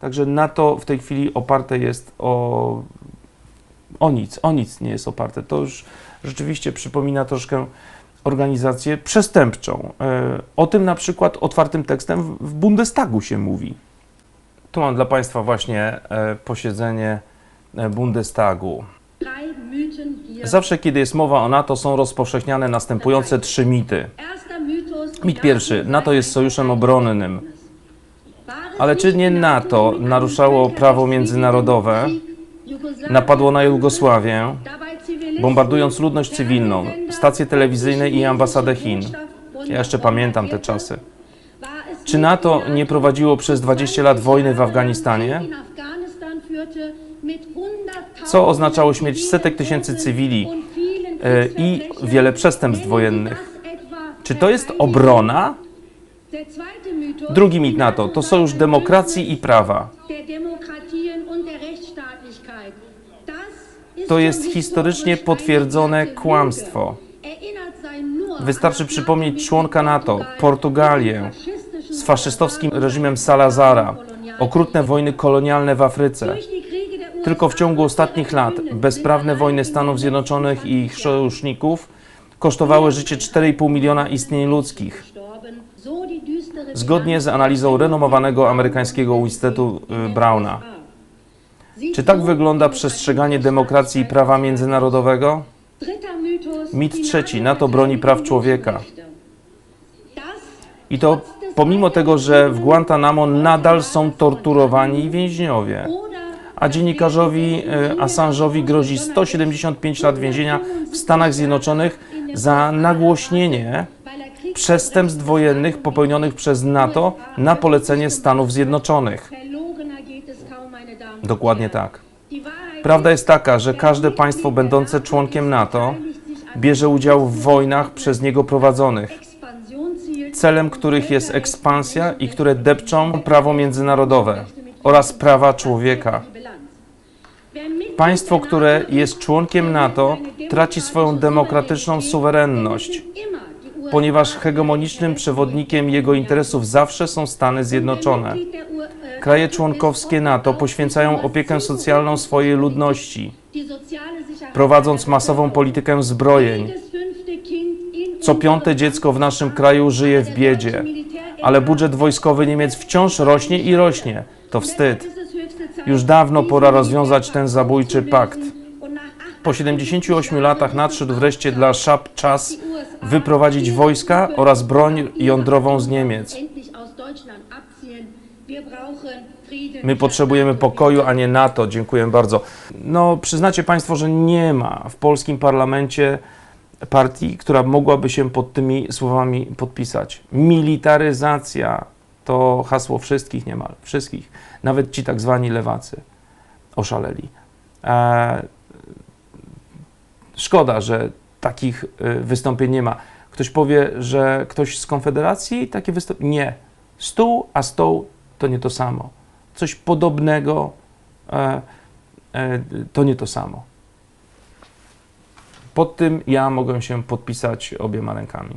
Także NATO w tej chwili oparte jest o, o nic, o nic nie jest oparte. To już rzeczywiście przypomina troszkę organizację przestępczą. E, O tym na przykład otwartym tekstem w- Bundestagu się mówi. Tu mam dla Państwa właśnie e, posiedzenie e, Bundestagu. Zawsze, kiedy jest mowa o NATO, są rozpowszechniane następujące trzy mity. Mit pierwszy. NATO jest sojuszem obronnym. Ale czy nie NATO naruszało prawo międzynarodowe, napadło na Jugosławię, bombardując ludność cywilną, stacje telewizyjne i ambasadę Chin? Ja jeszcze pamiętam te czasy. Czy NATO nie prowadziło przez 20 lat wojny w Afganistanie? Co oznaczało śmierć setek tysięcy cywili e, i wiele przestępstw wojennych? Czy to jest obrona? Drugi mit NATO to sojusz demokracji i prawa. To jest historycznie potwierdzone kłamstwo. Wystarczy przypomnieć członka NATO, Portugalię, z faszystowskim reżimem Salazara, okrutne wojny kolonialne w Afryce. Tylko w ciągu ostatnich lat bezprawne wojny Stanów Zjednoczonych i ich sojuszników kosztowały życie 4,5 miliona istnień ludzkich. Zgodnie z analizą renomowanego amerykańskiego Uniwersytetu y, Browna. Czy tak wygląda przestrzeganie demokracji i prawa międzynarodowego? Mit trzeci. NATO broni praw człowieka. I to pomimo tego, że w Guantanamo nadal są torturowani więźniowie. A dziennikarzowi y, Assange'owi grozi 175 lat więzienia w Stanach Zjednoczonych za nagłośnienie przestępstw wojennych popełnionych przez NATO na polecenie Stanów Zjednoczonych. Dokładnie tak. Prawda jest taka, że każde państwo będące członkiem NATO bierze udział w wojnach przez niego prowadzonych, celem których jest ekspansja i które depczą prawo międzynarodowe oraz prawa człowieka. Państwo, które jest członkiem NATO, traci swoją demokratyczną suwerenność, ponieważ hegemonicznym przewodnikiem jego interesów zawsze są Stany Zjednoczone. Kraje członkowskie NATO poświęcają opiekę socjalną swojej ludności, prowadząc masową politykę zbrojeń. Co piąte dziecko w naszym kraju żyje w biedzie, ale budżet wojskowy Niemiec wciąż rośnie i rośnie. To wstyd. Już dawno pora rozwiązać ten zabójczy pakt. Po 78 latach nadszedł wreszcie dla Szab czas wyprowadzić wojska oraz broń jądrową z Niemiec. My potrzebujemy pokoju, a nie NATO. Dziękuję bardzo. No, przyznacie Państwo, że nie ma w polskim parlamencie partii, która mogłaby się pod tymi słowami podpisać. Militaryzacja to hasło wszystkich niemal, wszystkich. Nawet ci tak zwani lewacy oszaleli. E, szkoda, że takich y, wystąpień nie ma. Ktoś powie, że ktoś z Konfederacji takie wystąpienie. Nie. Stół a stoł to nie to samo. Coś podobnego e, e, to nie to samo. Pod tym ja mogę się podpisać obiema rękami.